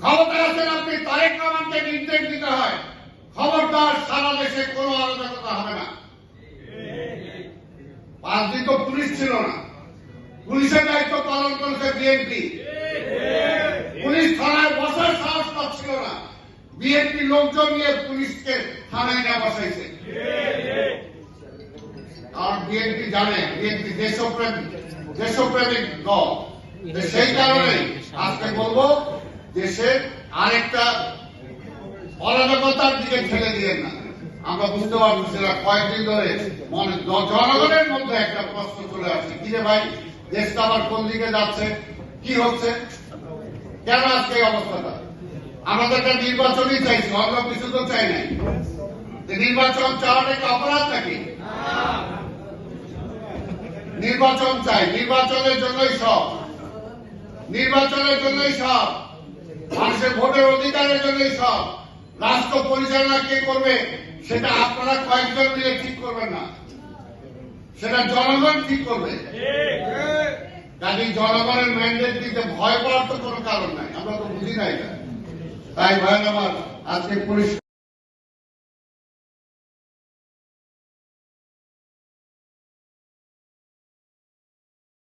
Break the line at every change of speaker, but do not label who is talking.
ক্ষমতায় আছেন আপনি, তারেক রহমানকে নির্দেশ দিতে হয়। খবরদার সারা দেশে কোনো অরাজকতা হবে না। পাঁচ দিন তো পুলিশ ছিল না। পুলিশের দায়িত্ব পালন করেছে বিএনপি। পুলিশ থানায় বসার সাহস পাচ্ছিল না। বিএনপি লোকজন নিয়ে পুলিশকে থানায় না বসাইছে। আর বিএনপি জানে, বিএনপি দেশপ্রেমিক দেশপ্রেমিক দল। সেই কারণে আজকে বলব দেশের আরেকটা অরাজকতার দিকে ঠেলে দিয়ে না। আমরা বুঝতে পারছি সেটা কয়েকদিন ধরে মনে জনগণের মধ্যে একটা প্রশ্ন চলে আসছে। কি রে ভাই, দেশটা আবার কোন দিকে যাচ্ছে? কি হচ্ছে? কেন আজকে এই অবস্থাটা? আমরা তো একটা নির্বাচনই চাইছি, অন্য কিছু তো চাই নাই। নির্বাচন চাওয়াটা কি অপরাধ নাকি? নির্বাচন চাই, নির্বাচনের জন্যই সব। নির্বাচনের জন্যই সব। মানুষের ভোটের অধিকারের জন্যই সব। রাষ্ট্র পরিচালনা কে করবে, সেটা আপনারা কয়েকজন মিলে ঠিক করবেন না। সেটা জনগণ ঠিক করবে। কাজে জনগণের ম্যান্ডেট দিতে ভয় পাওয়ার তো কোনো কারণ নাই, আমরা তো বুঝি না এটা। তাই ভয় আমার আজকে পুলিশ